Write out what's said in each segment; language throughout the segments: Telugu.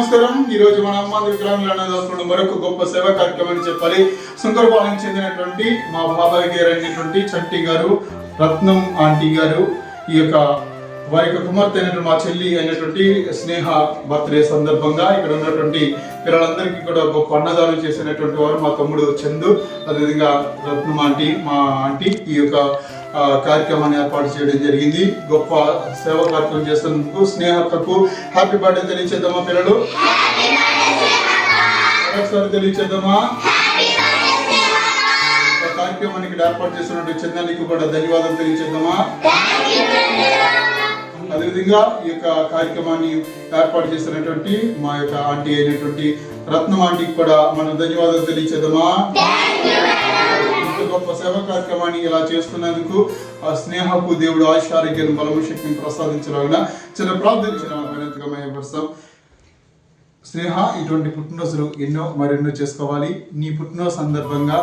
నమస్కారం. ఈ రోజు మన అమ్మ వికలాంగులను దాచుకున్న మరొక గొప్ప సేవా కార్యక్రమం చెప్పాలి. శంకరపాలెం చెందినటువంటి మా బాబాయ్ గారు అయినటువంటి చంటి గారు రత్నం ఆంటీ గారు ఈ యొక్క వారి యొక్క కుమార్తె అయినటువంటి మా చెల్లి అయినటువంటి స్నేహ బర్త్డే సందర్భంగా ఇక్కడ ఉన్నటువంటి పిల్లలందరికీ కూడా గొప్ప అన్నదానం చేసినటువంటి వారు మా తమ్ముడు చందు అదేవిధంగా రత్నం ఆంటీ మా ఆంటీ ఈ యొక్క కార్యక్రమాన్ని ఏర్పాటు చేయడం జరిగింది. గొప్ప సేవ కార్యక్రమం చేస్తున్నందుకు స్నేహకు హ్యాపీ బర్త్డే తెలియచేద్దామా పిల్లలు? ఒకసారి తెలియచేద్దామా? కార్యక్రమాన్ని ఇక్కడ ఏర్పాటు చేసినటువంటి చందానికి కూడా ధన్యవాదాలు తెలియచేద్దామా? అదేవిధంగా ఈ యొక్క కార్యక్రమాన్ని ఏర్పాటు చేసినటువంటి మా యొక్క ఆంటీ అయినటువంటి రత్నం ఆంటీకి కూడా మనం ధన్యవాదాలు తెలియచేద్దామా? గొప్ప సేవా కార్యక్రమాన్ని ఇలా చేస్తున్నందుకు ఆ స్నేహపు దేవుడు ఆయుష్ ఆరోగ్యాన్ని బలము శక్తిని ప్రసాదించలాగిన చిన్న ప్రార్థించిన స్నేహ ఇటువంటి పుట్టినరోజులు ఎన్నో మరెన్నో చేసుకోవాలి. నీ పుట్టినరోజు సందర్భంగా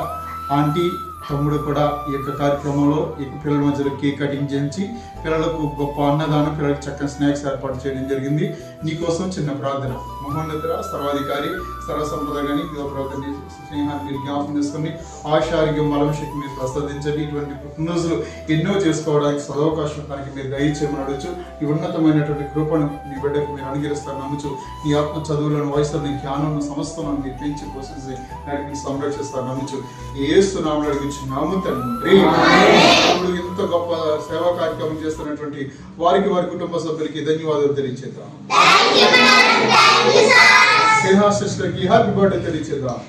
ఆంటీ తమ్ముడు కూడా ఈ యొక్క కార్యక్రమంలో ఈ పిల్లల మధ్యలో కేక్ కటింగ్ చేయించి పిల్లలకు గొప్ప అన్నదానం పిల్లలకు చక్కని స్నాక్స్ ఏర్పాటు చేయడం జరిగింది. నీకోసం చిన్న ప్రార్థన. మహోన్నతుల సర్వాధికారి సర్వసంప్రదాయాన్ని ప్రార్థన చేసి స్నేహాన్ని మీరు జ్ఞాపకం చేసుకుని ఆశ ఆరోగ్యం బలం శక్తి మీరు ప్రసాదించండి. ఇటువంటి పుట్టినరోజులు ఎన్నో చేసుకోవడానికి సదవకాశం దానికి మీరు దయచేయమని అడగచ్చు ఈ ఉన్నతమైనటువంటి కృపను మీ బిడ్డకు మీరు అనుగ్రహిస్తారు నమ్ముచు. ఈ ఆత్మ చదువులను వయసుని జ్ఞానం సమస్తలను మీరు పెంచి పోషించి దానికి సంరక్షిస్తారు నమ్ముచు. ఏసు నామలు అడిగించి నాము తండ్రి గొప్ప సేవా కార్యక్రమం చేస్తున్నటువంటి వారికి వారి కుటుంబ సభ్యులకి ధన్యవాదాలు తెలియచేద్దాం. స్నేహా సిస్టర్కి హ్యాపీ బర్త్డే తెలియచేద్దాం.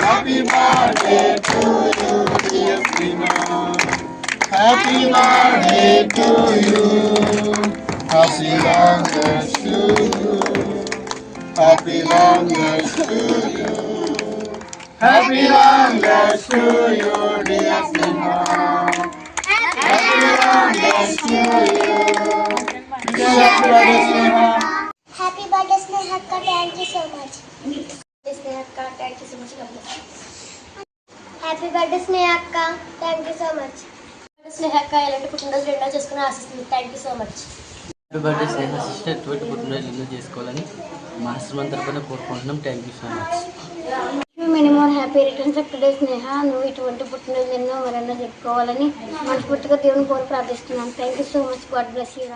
Happy birthday to you, dear Sina. Happy birthday to you. Happy longest to you. Happy longest to you. Happy longest to you, dear Simon. Happy longest to you. Dear brother Simon. Happy birthday, Snehaka. Thank you so much. Snehaka, thank you so much. Happy birthday, Snehaka. Thank you so much. స్నేహక్క ఇలాంటి పుట్టినరోజు రెండో చేసుకుని ఆశిస్తుంది. Thank you so much happy birthday Sneha sister. పుట్టినరోజు ఎన్నో చేసుకోవాలని మా ఆశ్రమం తరపున కోరుకుంటున్నాం. Thank you so much many more happy returns of today Sneha. నువ్వు ఇటువంటి పుట్టినరోజు ఎన్నో మరెన్నో చెప్పుకోవాలని మనస్ఫూర్తిగా దేవుని కోరి ప్రార్థిస్తున్నాను thank you so much god bless you